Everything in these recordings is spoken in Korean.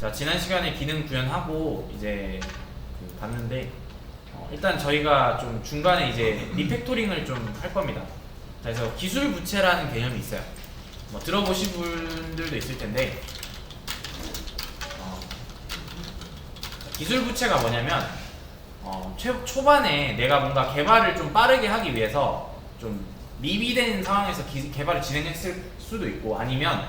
자 지난 시간에 기능 구현하고 이제 그 봤는데 어, 일단 저희가 좀 중간에 이제 리팩토링을 좀 할 겁니다. 자, 그래서 기술 부채라는 개념이 있어요. 뭐 들어보신 분들도 있을 텐데 어, 기술 부채가 뭐냐면 어, 초, 초반에 내가 뭔가 개발을 좀 빠르게 하기 위해서 좀 미비된 상황에서 기- 개발을 진행했을 수도 있고 아니면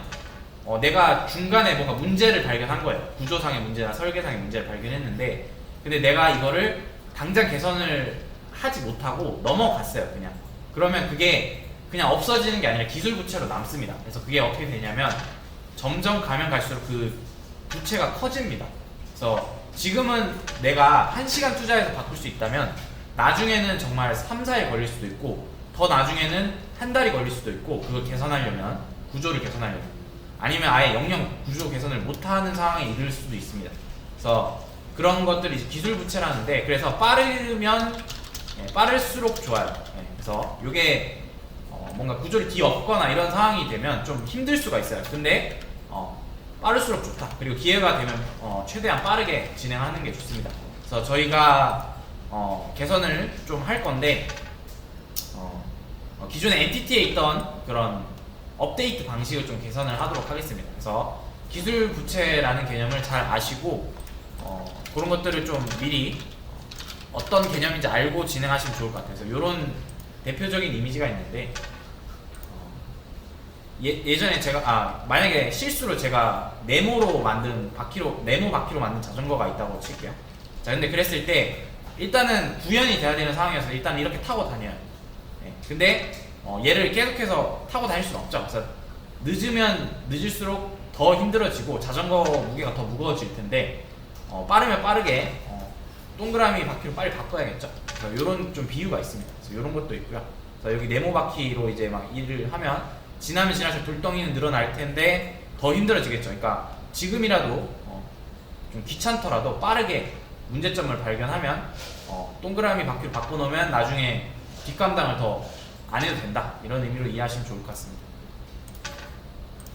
어, 내가 중간에 뭔가 문제를 발견한 거예요. 구조상의 문제나 설계상의 문제를 발견했는데 근데 내가 이거를 당장 개선을 하지 못하고 넘어갔어요. 그냥 그러면 그게 그냥 없어지는 게 아니라 기술 부채로 남습니다. 그래서 그게 어떻게 되냐면 점점 가면 갈수록 그 부채가 커집니다. 그래서 지금은 내가 1시간 투자해서 바꿀 수 있다면 나중에는 정말 3, 4일 걸릴 수도 있고 더 나중에는 한 달이 걸릴 수도 있고 그걸 개선하려면 구조를 개선하려면 아니면 아예 영영 구조 개선을 못하는 상황에 이를 수도 있습니다. 그래서 그런 것들이 기술 부채라는데 그래서 빠르면 예, 빠를수록 좋아요. 예, 그래서 이게 어, 뭔가 구조를 뒤엎거나 이런 상황이 되면 좀 힘들 수가 있어요. 근데 어, 빠를수록 좋다. 그리고 기회가 되면 어, 최대한 빠르게 진행하는 게 좋습니다. 그래서 저희가 어, 개선을 좀 할 건데 어, 어, 기존에 NTT에 있던 그런 업데이트 방식을 좀 개선을 하도록 하겠습니다. 그래서 기술 부채라는 개념을 잘 아시고 어, 그런 것들을 좀 미리 어떤 개념인지 알고 진행하시면 좋을 것 같아요. 그래서 이런 대표적인 이미지가 있는데 어, 예, 예전에 제가 아 만약에 실수로 제가 네모로 만든 바퀴로 네모 바퀴로 만든 자전거가 있다고 칠게요. 자 근데 그랬을 때 일단은 구현이 돼야 되는 상황이어서 일단 이렇게 타고 다녀요. 네, 근데 어, 얘를 계속해서 타고 다닐 수는 없죠. 그래서 늦으면 늦을수록 더 힘들어지고 자전거 무게가 더 무거워질 텐데 어, 빠르면 빠르게 어, 동그라미 바퀴로 빨리 바꿔야겠죠. 그래서 이런 좀 비유가 있습니다. 그래서 이런 것도 있고요. 그래서 여기 네모 바퀴로 이제 막 일을 하면 지나면 지날수록 돌덩이는 늘어날 텐데 더 힘들어지겠죠. 그러니까 지금이라도 어, 좀 귀찮더라도 빠르게 문제점을 발견하면 어, 동그라미 바퀴로 바꿔놓으면 나중에 뒷감당을 더 안 해도 된다 이런 의미로 이해하시면 좋을 것 같습니다.